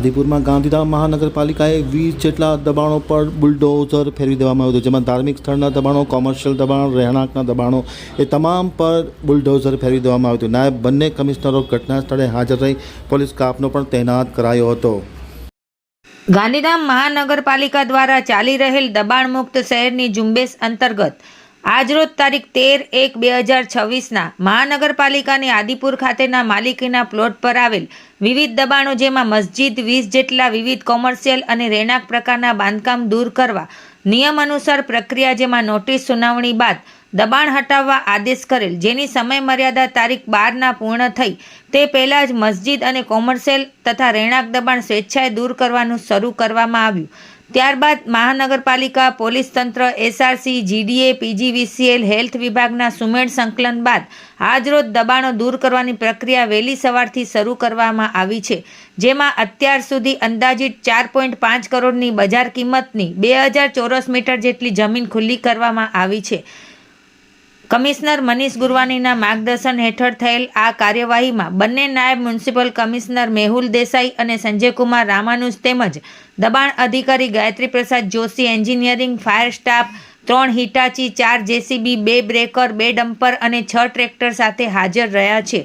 આદિપુરમાં ગાંધીધામ મહાનગરપાલિકાએ વીસ જેટલા દબાણો પર બુલડોઝર ફેરવી દેવામાં આવ્યું હતું, જેમાં ધાર્મિક સ્થળના દબાણો, કોમર્શિયલ દબાણ, રહેણાંકના દબાણો એ તમામ પર બુલડોઝર ફેરવી દેવામાં આવ્યું હતું. નાયબ બંને કમિશનરો ઘટના સ્થળે હાજર રહી પોલીસ કાફનો પણ તૈનાત કરાયો હતો. ગાંધીધામ મહાનગરપાલિકા દ્વારા ચાલી રહેલ દબાણ મુક્ત શહેરની ઝુંબેશ અંતર્ગત આજરોજ તારીખ તેર એક બે હજાર છવ્વીસના મહાનગરપાલિકાની આદિપુર ખાતેના માલિકીના પ્લોટ પર આવેલ વિવિધ દબાણો જેમાં મસ્જિદ વીસ જેટલા વિવિધ કોમર્શિયલ અને રહેણાંક પ્રકારના બાંધકામ દૂર કરવા નિયમ અનુસાર પ્રક્રિયા જેમાં નોટિસ સુનાવણી બાદ દબાણ હટાવવા આદેશ કરેલ, જેની સમય મર્યાદા તારીખ બારના પૂર્ણ થઈ તે પહેલાં જ મસ્જિદ અને કોમર્શિયલ તથા રહેણાંક દબાણ સ્વેચ્છાએ દૂર કરવાનું શરૂ કરવામાં આવ્યું. ત્યારબાદ મહાનગરપાલિકા, પોલીસ તંત્ર, એસઆરસી, જીડીએ, પીજીવીસીએલ, હેલ્થ વિભાગના સુમેળ સંકલન બાદ આજરોજ દબાણો દૂર કરવાની પ્રક્રિયા વહેલી સવારથી શરૂ કરવામાં આવી છે, જેમાં અત્યાર સુધી અંદાજિત ચાર પોઈન્ટ પાંચ કરોડની બજાર કિંમતની બે હજાર ચોરસ મીટર જેટલી જમીન ખુલ્લી કરવામાં આવી છે. કમિશનર મનીષ ગુરવાનીના માર્ગદર્શન હેઠળ થયેલ આ કાર્યવાહીમાં બંને નાયબ મ્યુનિસિપલ કમિશનર મેહુલ દેસાઈ અને સંજયકુમાર રામાનુજ તેમજ દબાણ અધિકારી Gayatri Prasad Joshi, engineering, fire staff, ત્રણ હિટાચી, ચાર જેસીબી, બે બ્રેકર, બે ડમ્પર અને છ ટ્રેક્ટર સાથે હાજર રહ્યા છે.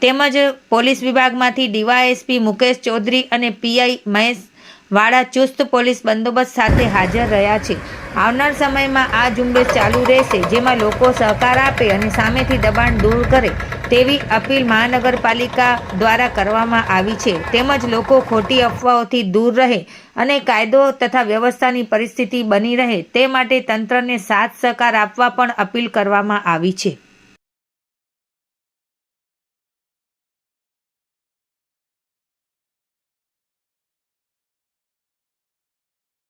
તેમજ પોલીસ વિભાગમાંથી ડીવાયએસપી મુકેશ ચૌધરી અને પીઆઈ મહેશ વાળા ચુસ્ત પોલીસ બંદોબસ્ત સાથે હાજર રહ્યા છે. આવનાર સમયમાં આ ઝુંબેશ ચાલુ રહેશે, જેમાં લોકો સહકાર આપે અને સામેથી દબાણ દૂર કરે તેવી અપીલ મહાનગરપાલિકા દ્વારા કરવામાં આવી છે. તેમજ લોકો ખોટી અફવાઓથી દૂર રહે અને કાયદો તથા વ્યવસ્થાની પરિસ્થિતિ બની રહે તે માટે તંત્રને સાથ સહકાર આપવા પણ અપીલ કરવામાં આવી છે.